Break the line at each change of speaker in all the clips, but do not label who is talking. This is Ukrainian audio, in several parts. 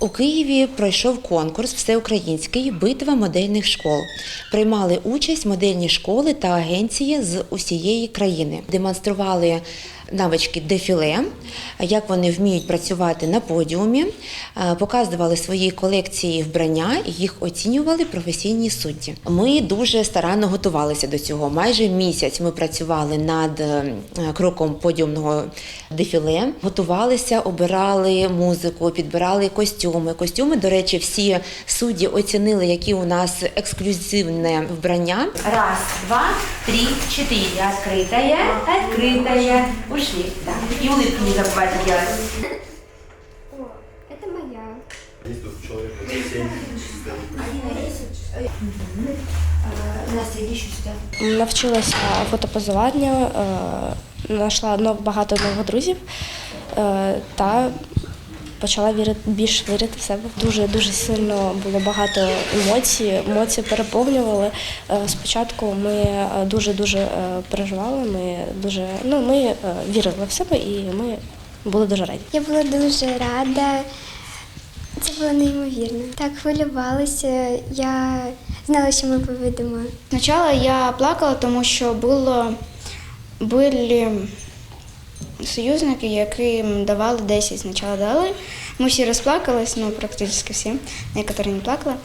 У Києві пройшов конкурс всеукраїнський Битва модельних школ. Приймали участь модельні школи та агенції з усієї країни. Демонстрували навички дефіле, як вони вміють працювати на подіумі, е, показували свої колекції вбрання і їх оцінювали професійні судді. Ми дуже старанно готувалися до цього. Майже місяць ми працювали над е, кроком подіумного дефіле, готувалися, обирали музику, підбирали костюми. Костюми, до речі, всі судді оцінили, які у нас ексклюзивне вбрання. Раз, два, три, чотири. Открытая, открытая. Ушли. Да. И улыбки не забывайте делать.
О, это моя.
Есть тут человек, вот, семь.
Настя, иди сюда.
Навчилася фотопозуванню, е, знайшла нов- багато нових друзів е, та почала вірити, більш вірити в себе. Дуже дуже сильно було багато емоцій. Емоції переповнювали. Е, Спочатку ми е, дуже дуже переживали. Ми дуже ну ми е, вірили в себе і ми були дуже раді.
Я була дуже рада. Це було неймовірно. Так хвилювалася. Я знала, що ми поведемо.
Сначала я плакала, тому що було, були союзники, яким давали 10, спочатку дали. Ми всі розплакались, ну практично всі, некоторі не плакали.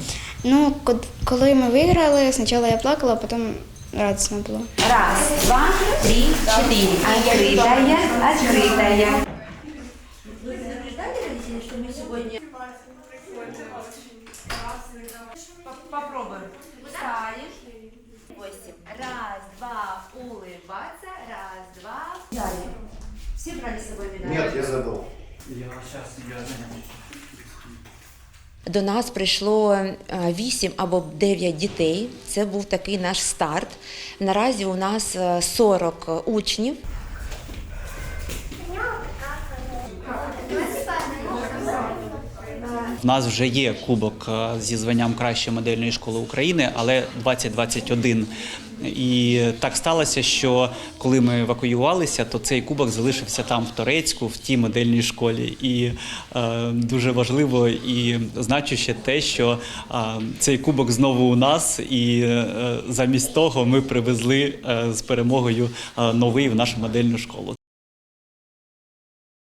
Ну, код- коли ми виграли, спочатку я плакала, а потім радісно було.
Раз, два, три, четыре. Открытая, открытая. Вы предупреждали родителей, что мы сегодня... Попробуем. Встанешь. Все брали с собой медали?
Нет, я забыл.
До нас прийшло е, вісім або дев'ять дітей. Це був такий наш старт. Наразі у нас е, 40 учнів.
В нас вже є кубок е, зі званням кращої модельної школи України, але 2021. І так сталося, що коли ми евакуювалися, то цей кубок залишився там в Торецьку, в тій модельній школі. І е, дуже важливо і значуще те, що е, цей кубок знову у нас, і е, замість того ми привезли е, з перемогою е, новий в нашу модельну школу.